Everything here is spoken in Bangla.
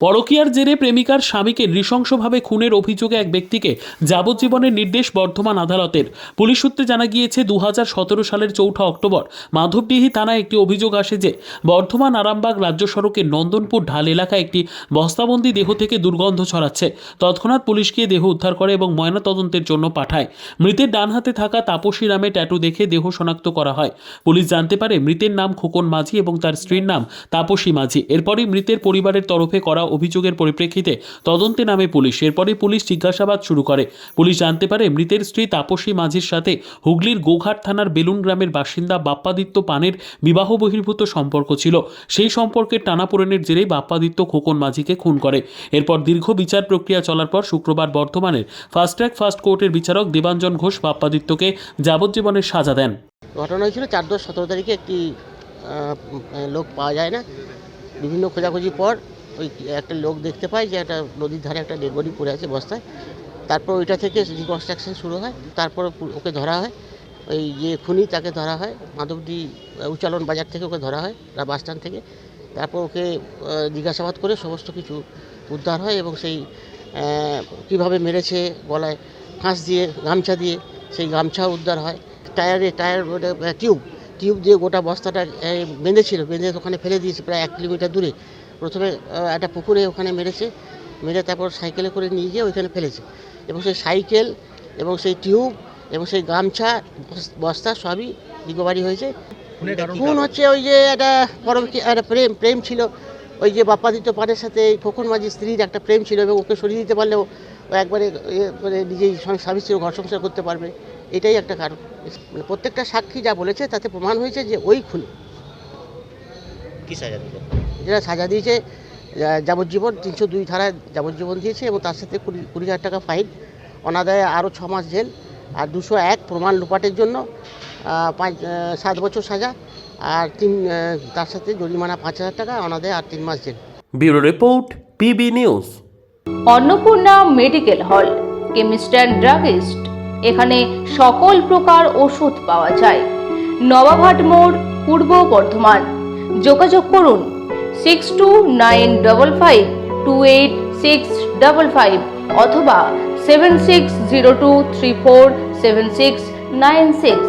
পরকীয়ার জেরে প্রেমিকার স্বামীকে নৃশংসভাবে খুনের অভিযোগে এক ব্যক্তিকে যাবজ্জীবনের নির্দেশ বর্ধমান আদালতের। পুলিশ সূত্রে জানা গিয়েছে দু হাজার সতেরো সালের চৌঠা অক্টোবর মাধবডিহি থানায় একটি অভিযোগ আসে যে, বর্ধমান আরামবাগ রাজ্য সড়কের নন্দনপুর ঢাল এলাকায় একটি বস্তাবন্দি দেহ থেকে দুর্গন্ধ ছড়াচ্ছে। তৎক্ষণাৎ পুলিশ গিয়ে দেহ উদ্ধার করে এবং ময়নাতদন্তের জন্য পাঠায়। মৃতের ডান হাতে থাকা তাপসী নামে ট্যাটু দেখে দেহ শনাক্ত করা হয়। পুলিশ জানতে পারে, মৃতের নাম খোকন মাঝি এবং তার স্ত্রীর নাম তাপসী মাঝি। এরপরই মৃতের পরিবারের তরফে করা অভিযোগের পরিপ্রেক্ষিতে তদন্তে নামে পুলিশ। এরপরে পুলিশ জিজ্ঞাসাবাদ শুরু করে। পুলিশ জানতে পারে, মৃতের স্ত্রী তাপসী মাঝির সাথে হুগলির গোঘাট থানার বেলুন গ্রামের বাসিন্দা বাপ্পাদিত্য পানের বিবাহ বহির্ভূত সম্পর্ক ছিল। সেই সম্পর্কের টানাপোড়েনের জেরে বাপ্পাদিত্য খোকন মাঝিকে খুন করে। এরপর দীর্ঘ বিচার প্রক্রিয়া চলার পর শুক্রবার বর্ধমানের ফাস্ট ট্র্যাক ফাস্ট কোর্টের বিচারক দেবাঞ্জন ঘোষ বাপ্পাদিত্যকে যাবজ্জীবনের সাজা দেন। ঘটনা হয়েছিল চার দশ সতেরো তারিখে একটি লোক পাওয়া যায় না। বিভিন্ন খোঁজাখুঁজির পর ওই একটা লোক দেখতে পায় যে একটা নদীর ধারে একটা ডেড বডি পড়ে আছে বস্তায়। তারপর ওইটা থেকে রিকনস্ট্রাকশন শুরু হয়। তারপর ওকে ধরা হয়। ওই যে খুনি তাকে ধরা হয়। মাধবডি আহ, উচ্চালন বাজার থেকে ওকে ধরা হয় বাস স্ট্যান্ড থেকে। তারপর ওকে জিজ্ঞাসাবাদ করে সমস্ত কিছু উদ্ধার হয় এবং সেই কীভাবে মেরেছে গলায় ফাঁস দিয়ে গামছা দিয়ে সেই গামছা উদ্ধার হয়। টায়ারে টায়ার ওটা টিউব। টিউব দিয়ে গোটা বস্তাটা বেঁধেছিল। বেঁধে ওখানে ফেলে দিয়েছে প্রায় এক কিলোমিটার দূরে। প্রথমে একটা পুকুরে ওখানে মেরেছে। মেরে তারপর সাইকেলে করে নিয়ে গিয়ে ওইখানে ফেলেছে। এবং সেই সাইকেল এবং সেই টিউব এবং সেই গামছা বস্তা সবই রিকভারি হয়েছে। খুন হচ্ছে ওই যে একটা পরম একটা প্রেম প্রেম ছিল। ওই যে বাপ্পাদিত্য পানের সাথে এই খোকন মাঝির স্ত্রীর একটা প্রেম ছিল এবং ওকে সরিয়ে দিতে পারলেও ও একবারে মানে নিজেই স্বামী স্ত্রী ঘর সংসার করতে পারবে। এটাই একটা কারণ। মানে প্রত্যেকটা সাক্ষী যা বলেছে তাতে প্রমাণ হয়েছে যে ওই খুনি। কি সাজা দিল যেটা সাজা দিয়েছে যাবজ্জীবন তিনশো দুই ধারায় যাবজ্জীবন দিয়েছে এবং তার সাথে কুড়ি কুড়ি হাজার টাকা ফাইন অনাদায়ে আরও ছ মাস জেল আর দুশো এক প্রমাণ লুপাটের জন্য পাঁচ সাত বছর সাজা আর তিন তার সাথে জরিমানা পাঁচ হাজার টাকা অনাদায়ে আর তিন মাস jail. Bureau report PB news. Annapurna medical hall chemist and druggist এখানে সকল প্রকার ওষুধ পাওয়া যায়। নবাবহাট মোড় পূর্ব বর্ধমান। যোগাযোগ করুন six two nine double five two eight six double five অথবা seven six zero two three four seven six nine six